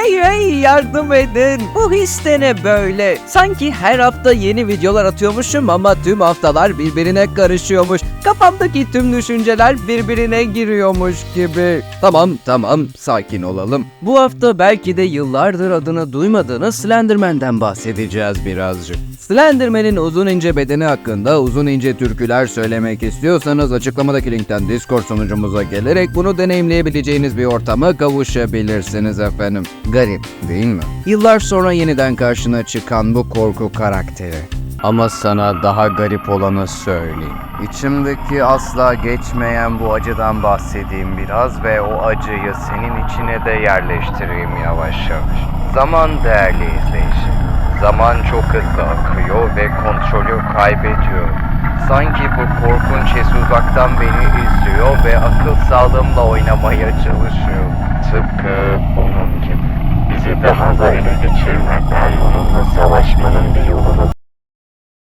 hey hey yardım edin. Bu his ne böyle? Sanki her hafta yeni videolar atıyormuşum ama tüm haftalar birbirine karışıyormuş. Kafamdaki tüm düşünceler birbirine giriyormuş gibi. Tamam tamam sakin olalım. Bu hafta belki de yıllardır adını duymadığınız Slenderman'den bahsedeceğiz birazcık. Slenderman'in uzun ince bedeni hakkında uzun ince türküler söylemek istiyorsanız açıklamadaki linkten Discord sunucumuza gelerek bunu deneyimleyebileceğiniz bir ortama kavuşabilirsiniz efendim. Garip değil mi? Yıllar sonra yeniden karşına çıkan bu korku karakteri. Ama sana daha garip olanı söyleyeyim. İçimdeki asla geçmeyen bu acıdan bahsedeyim biraz ve o acıyı senin içine de yerleştireyim yavaş yavaş. Zaman değerli izleyici. Zaman çok hızlı akıyor ve kontrolü kaybediyor. Sanki bu korkunç his uzaktan beni izliyor ve akıl sağlığımla oynamaya çalışıyor. Tıpkı. Bizi daha da ele geçirmeden onunla savaşmanın bir yolunu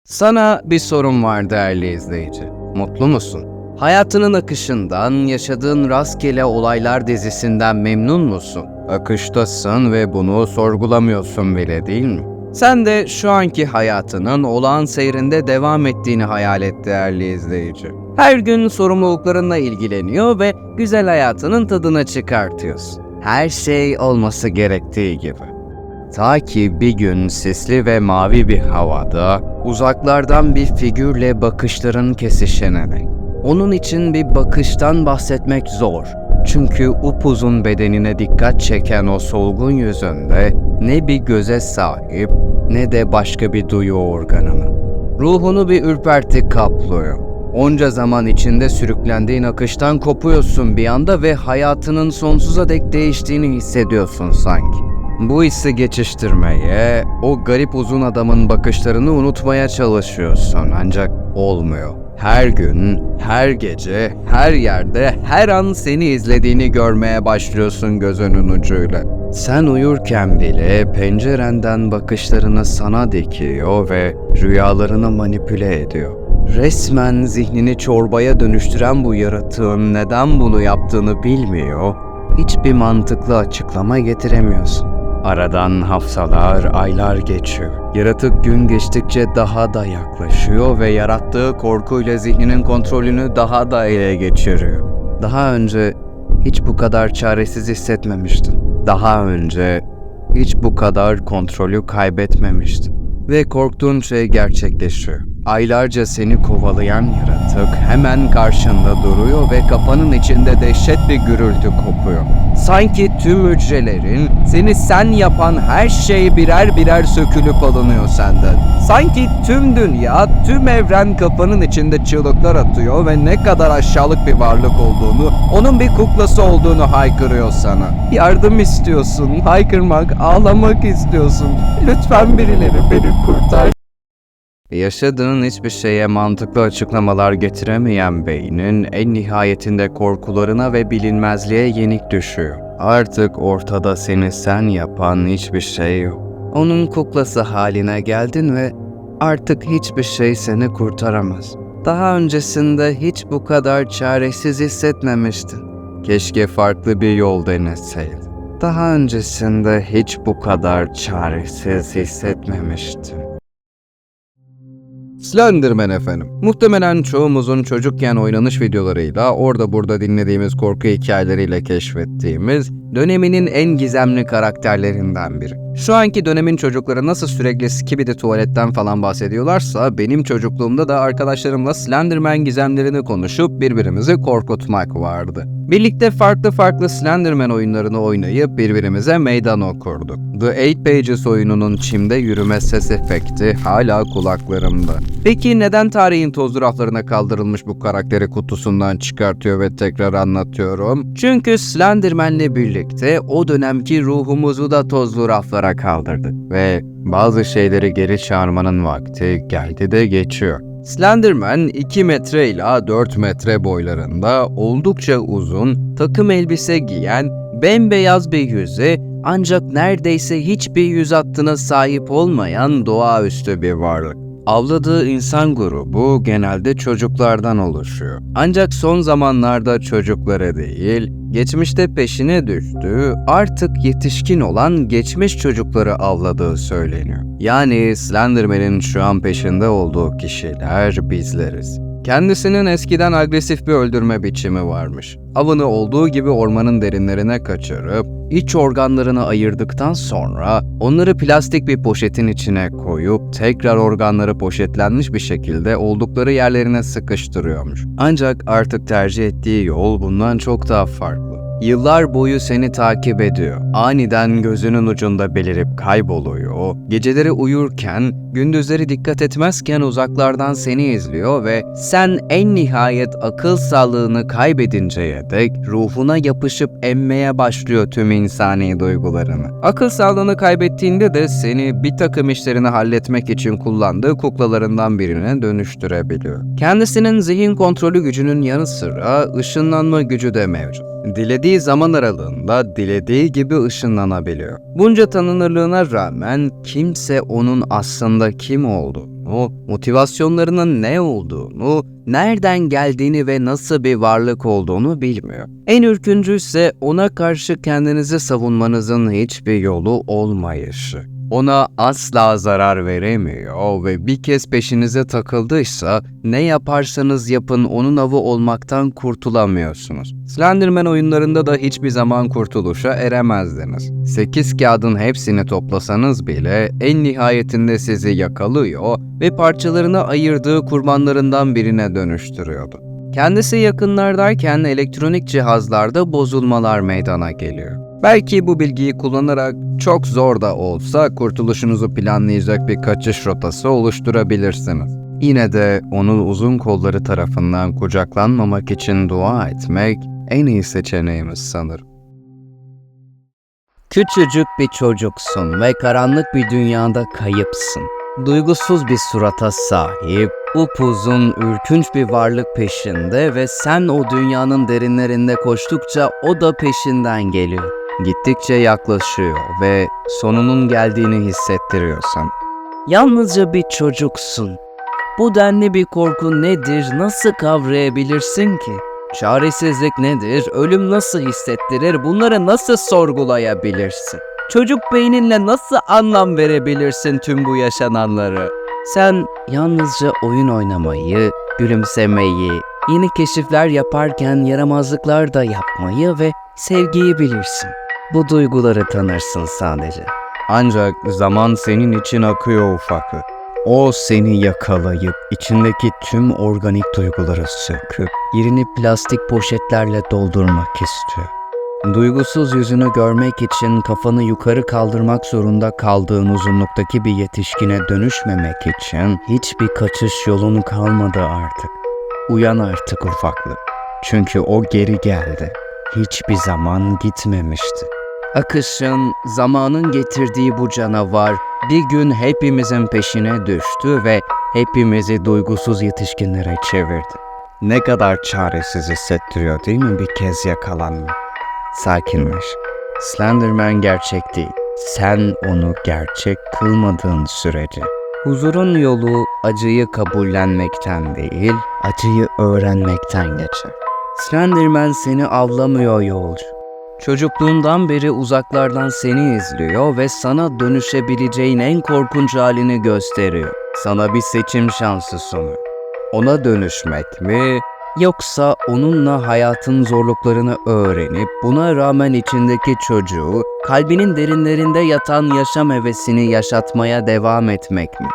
Sana bir sorum var değerli izleyici. Mutlu musun? Hayatının akışından, yaşadığın rastgele olaylar dizisinden memnun musun? Akıştasın ve bunu sorgulamıyorsun bile değil mi? Sen de şu anki hayatının olağan seyrinde devam ettiğini hayal et değerli izleyici. Her gün sorumluluklarınla ilgileniyor ve güzel hayatının tadını çıkartıyorsun. Her şey olması gerektiği gibi. Ta ki bir gün sisli ve mavi bir havada uzaklardan bir figürle bakışların kesişene dek. Onun için bir bakıştan bahsetmek zor. Çünkü upuzun bedenine dikkat çeken o solgun yüzünde ne bir göze sahip ne de başka bir duyu organı mı. Ruhunu bir ürperti kaplıyor. Onca zaman içinde sürüklendiğin akıştan kopuyorsun bir anda ve hayatının sonsuza dek değiştiğini hissediyorsun sanki. Bu hissi geçiştirmeye, o garip uzun adamın bakışlarını unutmaya çalışıyorsun ancak olmuyor. Her gün, her gece, her yerde, her an seni izlediğini görmeye başlıyorsun gözünün ucuyla. Sen uyurken bile pencerenden bakışlarını sana dikiyor ve rüyalarını manipüle ediyor. Resmen zihnini çorbaya dönüştüren bu yaratığın neden bunu yaptığını bilmiyor, hiçbir mantıklı açıklama getiremiyorsun. Aradan haftalar, aylar geçiyor. Yaratık gün geçtikçe daha da yaklaşıyor ve yarattığı korkuyla zihninin kontrolünü daha da ele geçiriyor. Daha önce hiç bu kadar çaresiz hissetmemiştin. Daha önce hiç bu kadar kontrolü kaybetmemiştin. Ve korktuğun şey gerçekleşiyor. Aylarca seni kovalayan yaratık hemen karşında duruyor ve kafanın içinde dehşet bir gürültü kopuyor. Sanki tüm hücrelerin, seni sen yapan her şey birer birer sökülüp alınıyor senden. Sanki tüm dünya, tüm evren kafanın içinde çığlıklar atıyor ve ne kadar aşağılık bir varlık olduğunu, onun bir kuklası olduğunu haykırıyor sana. Yardım istiyorsun, haykırmak, ağlamak istiyorsun. Lütfen birileri beni kurtar. Yaşadığın hiçbir şeye mantıklı açıklamalar getiremeyen beynin en nihayetinde korkularına ve bilinmezliğe yenik düşüyor. Artık ortada seni sen yapan hiçbir şey yok. Onun kuklası haline geldin ve artık hiçbir şey seni kurtaramaz. Daha öncesinde hiç bu kadar çaresiz hissetmemiştin. Keşke farklı bir yol deneseydin. Daha öncesinde hiç bu kadar çaresiz hissetmemiştin. Slenderman efendim. Muhtemelen çoğumuzun çocukken oynanış videolarıyla orada burada dinlediğimiz korku hikayeleriyle keşfettiğimiz döneminin en gizemli karakterlerinden biri. Şu anki dönemin çocukları nasıl sürekli skibidi tuvaletten falan bahsediyorlarsa benim çocukluğumda da arkadaşlarımla Slenderman gizemlerini konuşup birbirimizi korkutmak vardı. Birlikte farklı farklı Slenderman oyunlarını oynayıp birbirimize meydan okurduk. The Eight Pages oyununun çimde yürüme ses efekti hala kulaklarımda. Peki neden tarihin tozlu raflarına kaldırılmış bu karakteri kutusundan çıkartıyor ve tekrar anlatıyorum? Çünkü Slenderman'le birlikte o dönemki ruhumuzu da tozlu raflara kaldırdık ve bazı şeyleri geri çağırmanın vakti geldi de geçiyor. Slenderman 2 metre ila 4 metre boylarında oldukça uzun, takım elbise giyen, bembeyaz bir yüze ancak neredeyse hiçbir yüz hattına sahip olmayan doğaüstü bir varlık. Avladığı insan grubu genelde çocuklardan oluşuyor. Ancak son zamanlarda çocukları değil, geçmişte peşine düştüğü, artık yetişkin olan geçmiş çocukları avladığı söyleniyor. Yani Slenderman'in şu an peşinde olduğu kişiler bizleriz. Kendisinin eskiden agresif bir öldürme biçimi varmış. Avını olduğu gibi ormanın derinlerine kaçırıp iç organlarını ayırdıktan sonra onları plastik bir poşetin içine koyup tekrar organları poşetlenmiş bir şekilde oldukları yerlerine sıkıştırıyormuş. Ancak artık tercih ettiği yol bundan çok daha farklı. Yıllar boyu seni takip ediyor. Aniden gözünün ucunda belirip kayboluyor. Geceleri uyurken, gündüzleri dikkat etmezken uzaklardan seni izliyor ve sen en nihayet akıl sağlığını kaybedinceye dek ruhuna yapışıp emmeye başlıyor tüm insani duygularını. Akıl sağlığını kaybettiğinde de seni bir takım işlerini halletmek için kullandığı kuklalarından birine dönüştürebiliyor. Kendisinin zihin kontrolü gücünün yanı sıra ışınlanma gücü de mevcut. Dilediği zaman aralığında dilediği gibi ışınlanabiliyor. Bunca tanınırlığına rağmen kimse onun aslında kim olduğunu, motivasyonlarının ne olduğunu, nereden geldiğini ve nasıl bir varlık olduğunu bilmiyor. En ürküncü ise ona karşı kendinizi savunmanızın hiçbir yolu olmayışı. Ona asla zarar veremiyor ve bir kez peşinize takıldıysa ne yaparsanız yapın onun avı olmaktan kurtulamıyorsunuz. Slenderman oyunlarında da hiçbir zaman kurtuluşa eremezdiniz. 8 kağıdın hepsini toplasanız bile en nihayetinde sizi yakalıyor ve parçalarını ayırdığı kurbanlarından birine dönüştürüyordu. Kendisi yakınlardayken elektronik cihazlarda bozulmalar meydana geliyor. Belki bu bilgiyi kullanarak çok zor da olsa kurtuluşunuzu planlayacak bir kaçış rotası oluşturabilirsiniz. Yine de onun uzun kolları tarafından kucaklanmamak için dua etmek en iyi seçeneğimiz sanırım. Küçücük bir çocuksun ve karanlık bir dünyada kayıpsın. Duygusuz bir surata sahip, upuzun, ürkünç bir varlık peşinde ve sen o dünyanın derinlerinde koştukça o da peşinden geliyor. Gittikçe yaklaşıyor ve sonunun geldiğini hissettiriyor sana. Yalnızca bir çocuksun. Bu denli bir korku nedir, nasıl kavrayabilirsin ki? Çaresizlik nedir, ölüm nasıl hissettirir, bunları nasıl sorgulayabilirsin? Çocuk beyninle nasıl anlam verebilirsin tüm bu yaşananları? Sen yalnızca oyun oynamayı, gülümsemeyi, yeni keşifler yaparken yaramazlıklar da yapmayı ve sevgiyi bilirsin. Bu duyguları tanırsın sadece. Ancak zaman senin için akıyor ufaklık. O seni yakalayıp içindeki tüm organik duyguları söküp yerini plastik poşetlerle doldurmak istiyor. Duygusuz yüzünü görmek için kafanı yukarı kaldırmak zorunda kaldığın uzunluktaki bir yetişkine dönüşmemek için hiçbir kaçış yolun kalmadı artık. Uyan artık ufaklık. Çünkü o geri geldi. Hiçbir zaman gitmemişti. Akışın, zamanın getirdiği bu canavar bir gün hepimizin peşine düştü ve hepimizi duygusuz yetişkinlere çevirdi. Ne kadar çaresiz hissettiriyor değil mi bir kez yakalanmak? Sakinleş. Slenderman gerçek değil. Sen onu gerçek kılmadığın sürece. Huzurun yolu acıyı kabullenmekten değil, acıyı öğrenmekten geçer. Slenderman seni avlamıyor yolcu. Çocukluğundan beri uzaklardan seni izliyor ve sana dönüşebileceğin en korkunç halini gösteriyor. Sana bir seçim şansı sunuyor. Ona dönüşmek mi yoksa onunla hayatın zorluklarını öğrenip buna rağmen içindeki çocuğu, kalbinin derinlerinde yatan yaşam hevesini yaşatmaya devam etmek mi?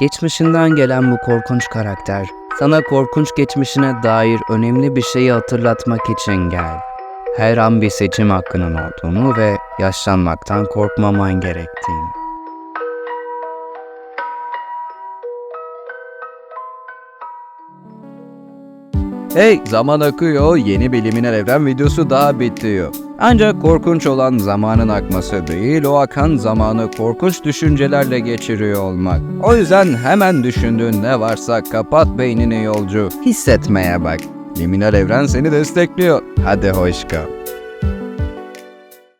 Geçmişinden gelen bu korkunç karakter sana korkunç geçmişine dair önemli bir şeyi hatırlatmak için geldi her an bir seçim hakkının olduğunu ve yaşlanmaktan korkmaman gerektiğini. Hey zaman akıyor yeni bir liminal evren videosu daha bitiyor. Ancak korkunç olan zamanın akması değil o akan zamanı korkunç düşüncelerle geçiriyor olmak. O yüzden hemen düşündüğün ne varsa kapat beynini yolcu. Hissetmeye bak. Liminal evren seni destekliyor. Hadi hoş kal.